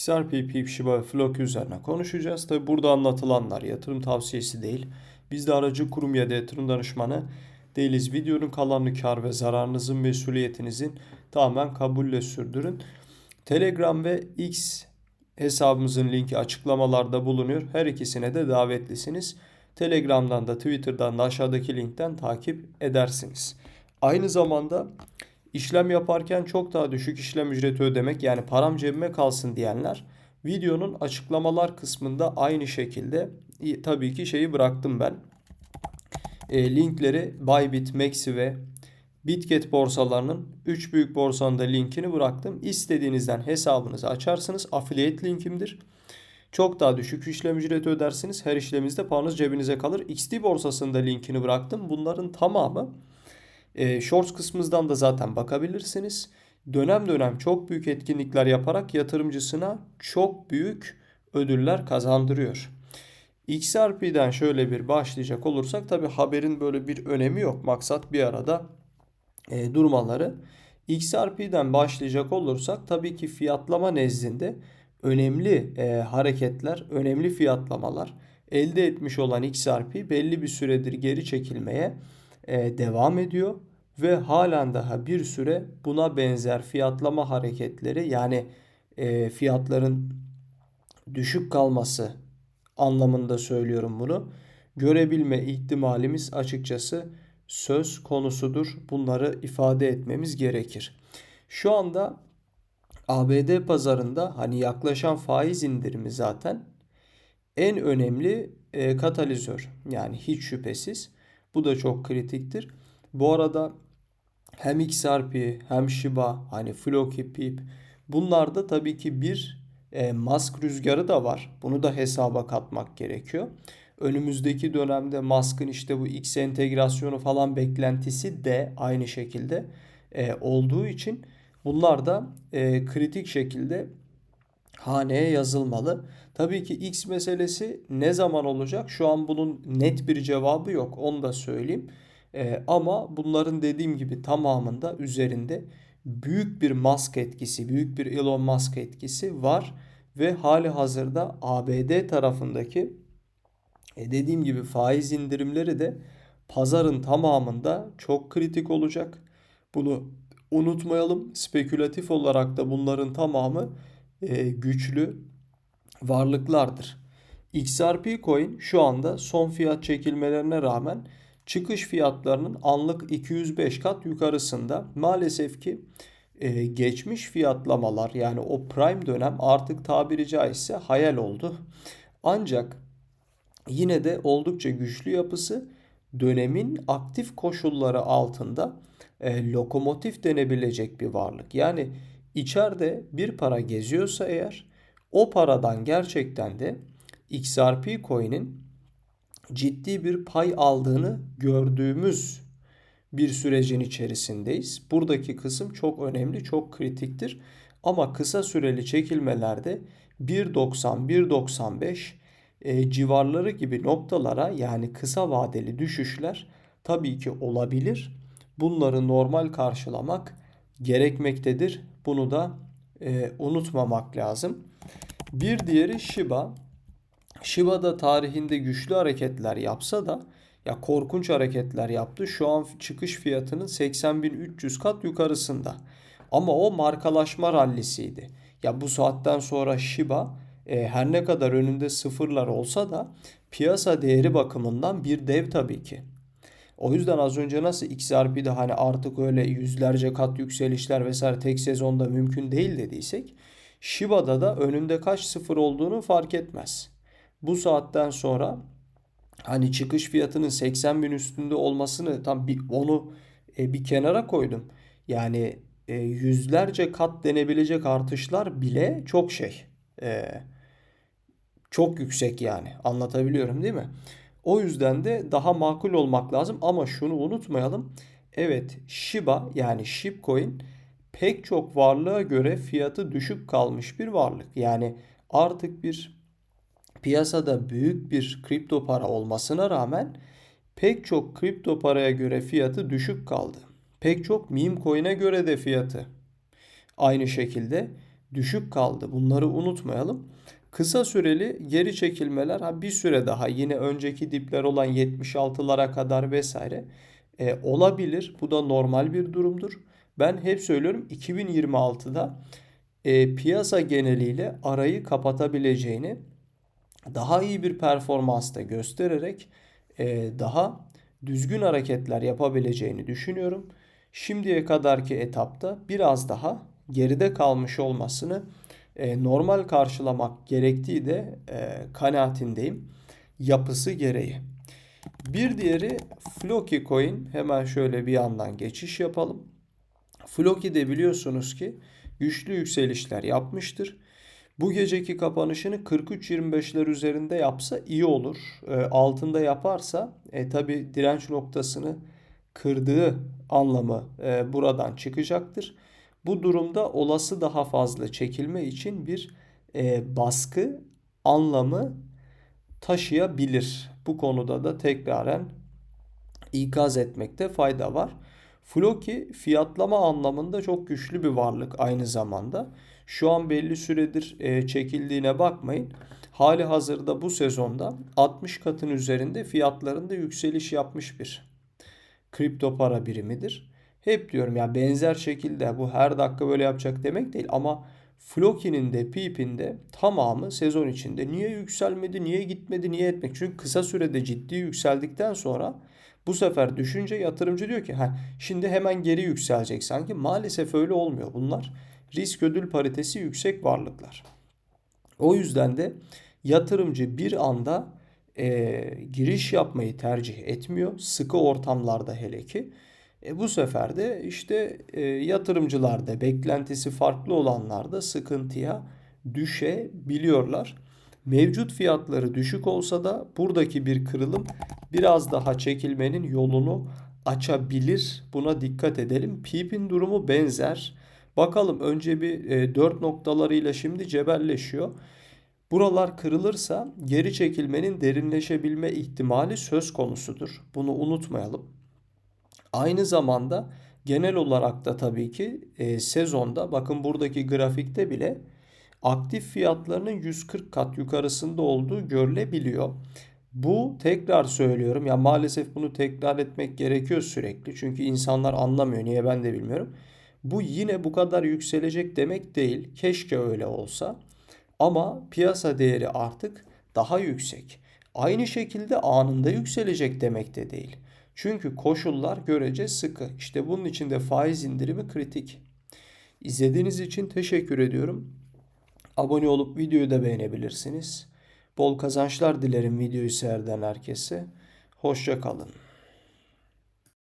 XRP, PIP, Shiba Floki üzerine konuşacağız. Tabi burada anlatılanlar yatırım tavsiyesi değil. Biz de aracı kurum ya da yatırım danışmanı değiliz. Videonun kalanını kar ve zararınızın mesuliyetinizin tamamen kabulle sürdürün. Telegram ve X hesabımızın linki açıklamalarda bulunuyor. Her ikisine de davetlisiniz. Telegram'dan da Twitter'dan da aşağıdaki linkten takip edersiniz. Aynı zamanda işlem yaparken çok daha düşük işlem ücreti ödemek yani param cebime kalsın diyenler videonun açıklamalar kısmında aynı şekilde tabii ki şeyi bıraktım ben. E, linkleri Bybit, Maxi ve Bitget borsalarının 3 büyük borsanın da linkini bıraktım. İstediğinizden hesabınızı açarsınız. Affiliate linkimdir. Çok daha düşük işlem ücreti ödersiniz. Her işleminizde paranız cebinize kalır. XT borsasında linkini bıraktım. Bunların tamamı e, Shorts kısmımızdan da zaten bakabilirsiniz. Dönem dönem çok büyük etkinlikler yaparak yatırımcısına çok büyük ödüller kazandırıyor. XRP'den şöyle bir başlayacak olursak tabi haberin böyle bir önemi yok. Maksat bir arada e, durmaları. XRP'den başlayacak olursak tabii ki fiyatlama nezdinde önemli e, hareketler, önemli fiyatlamalar elde etmiş olan XRP belli bir süredir geri çekilmeye e, devam ediyor ve halen daha bir süre buna benzer fiyatlama hareketleri yani e, fiyatların düşük kalması anlamında söylüyorum bunu. Görebilme ihtimalimiz açıkçası söz konusudur. Bunları ifade etmemiz gerekir. Şu anda ABD pazarında hani yaklaşan faiz indirimi zaten en önemli e, katalizör. Yani hiç şüphesiz. Bu da çok kritiktir. Bu arada hem XRP hem Shiba hani Floki, Pip bunlarda tabii ki bir e, mask rüzgarı da var. Bunu da hesaba katmak gerekiyor. Önümüzdeki dönemde Musk'ın işte bu X entegrasyonu falan beklentisi de aynı şekilde e, olduğu için bunlar da e, kritik şekilde haneye yazılmalı. Tabii ki X meselesi ne zaman olacak? Şu an bunun net bir cevabı yok. Onu da söyleyeyim. E, ama bunların dediğim gibi tamamında üzerinde büyük bir Musk etkisi, büyük bir Elon Musk etkisi var ve hali hazırda ABD tarafındaki e dediğim gibi faiz indirimleri de pazarın tamamında çok kritik olacak. Bunu unutmayalım. Spekülatif olarak da bunların tamamı e, güçlü varlıklardır. XRP coin şu anda son fiyat çekilmelerine rağmen çıkış fiyatlarının anlık 205 kat yukarısında. Maalesef ki e, geçmiş fiyatlamalar yani o prime dönem artık tabiri caizse hayal oldu. Ancak yine de oldukça güçlü yapısı dönemin aktif koşulları altında e, lokomotif denebilecek bir varlık. Yani içeride bir para geziyorsa eğer o paradan gerçekten de XRP coin'in ciddi bir pay aldığını gördüğümüz bir sürecin içerisindeyiz. Buradaki kısım çok önemli, çok kritiktir. Ama kısa süreli çekilmelerde 1.90, 1.95 e, civarları gibi noktalara yani kısa vadeli düşüşler tabii ki olabilir. Bunları normal karşılamak gerekmektedir. Bunu da e, unutmamak lazım. Bir diğeri Shiba. Shiba da tarihinde güçlü hareketler yapsa da ya korkunç hareketler yaptı. Şu an çıkış fiyatının 80.300 kat yukarısında. Ama o markalaşma rallisiydi. Ya bu saatten sonra Shiba e, her ne kadar önünde sıfırlar olsa da piyasa değeri bakımından bir dev tabii ki. O yüzden az önce nasıl XRP'de hani artık öyle yüzlerce kat yükselişler vesaire tek sezonda mümkün değil dediysek Shiba'da da önünde kaç sıfır olduğunu fark etmez. Bu saatten sonra hani çıkış fiyatının 80 bin üstünde olmasını tam bir onu e, bir kenara koydum. Yani e, yüzlerce kat denebilecek artışlar bile çok şey. E, çok yüksek yani. Anlatabiliyorum değil mi? O yüzden de daha makul olmak lazım ama şunu unutmayalım. Evet Shiba yani Shibcoin pek çok varlığa göre fiyatı düşük kalmış bir varlık. Yani artık bir piyasada büyük bir kripto para olmasına rağmen pek çok kripto paraya göre fiyatı düşük kaldı. Pek çok meme coin'e göre de fiyatı aynı şekilde düşük kaldı. Bunları unutmayalım. Kısa süreli geri çekilmeler ha bir süre daha yine önceki dipler olan 76'lara kadar vesaire e, olabilir. Bu da normal bir durumdur. Ben hep söylüyorum 2026'da e, piyasa geneliyle arayı kapatabileceğini daha iyi bir performansta göstererek e, daha düzgün hareketler yapabileceğini düşünüyorum. Şimdiye kadarki etapta biraz daha geride kalmış olmasını e, normal karşılamak gerektiği de e, kanaatindeyim. Yapısı gereği. Bir diğeri Floki Coin. Hemen şöyle bir yandan geçiş yapalım. Floki de biliyorsunuz ki güçlü yükselişler yapmıştır. Bu geceki kapanışını 43.25'ler üzerinde yapsa iyi olur. E, altında yaparsa e, tabi direnç noktasını kırdığı anlamı e, buradan çıkacaktır. Bu durumda olası daha fazla çekilme için bir e, baskı anlamı taşıyabilir. Bu konuda da tekraren ikaz etmekte fayda var. Floki fiyatlama anlamında çok güçlü bir varlık aynı zamanda. Şu an belli süredir e, çekildiğine bakmayın. Hali hazırda bu sezonda 60 katın üzerinde fiyatlarında yükseliş yapmış bir kripto para birimidir. Hep diyorum ya benzer şekilde bu her dakika böyle yapacak demek değil ama Floki'nin de Peep'in de tamamı sezon içinde niye yükselmedi, niye gitmedi, niye etmek. Çünkü kısa sürede ciddi yükseldikten sonra bu sefer düşünce yatırımcı diyor ki ha şimdi hemen geri yükselecek sanki. Maalesef öyle olmuyor. Bunlar risk ödül paritesi yüksek varlıklar. O yüzden de yatırımcı bir anda e, giriş yapmayı tercih etmiyor. Sıkı ortamlarda hele ki. E, bu sefer de işte e, yatırımcılarda beklentisi farklı olanlar da sıkıntıya düşebiliyorlar. Mevcut fiyatları düşük olsa da buradaki bir kırılım biraz daha çekilmenin yolunu açabilir. Buna dikkat edelim. Peep'in durumu benzer. Bakalım önce bir e, 4 noktalarıyla şimdi cebelleşiyor. Buralar kırılırsa geri çekilmenin derinleşebilme ihtimali söz konusudur. Bunu unutmayalım. Aynı zamanda genel olarak da tabii ki e, sezonda bakın buradaki grafikte bile aktif fiyatlarının 140 kat yukarısında olduğu görülebiliyor. Bu tekrar söylüyorum ya maalesef bunu tekrar etmek gerekiyor sürekli. Çünkü insanlar anlamıyor. Niye ben de bilmiyorum. Bu yine bu kadar yükselecek demek değil. Keşke öyle olsa. Ama piyasa değeri artık daha yüksek. Aynı şekilde anında yükselecek demek de değil. Çünkü koşullar görece sıkı. İşte bunun için de faiz indirimi kritik. İzlediğiniz için teşekkür ediyorum. Abone olup videoyu da beğenebilirsiniz. Bol kazançlar dilerim videoyu seyreden herkese. Hoşça kalın.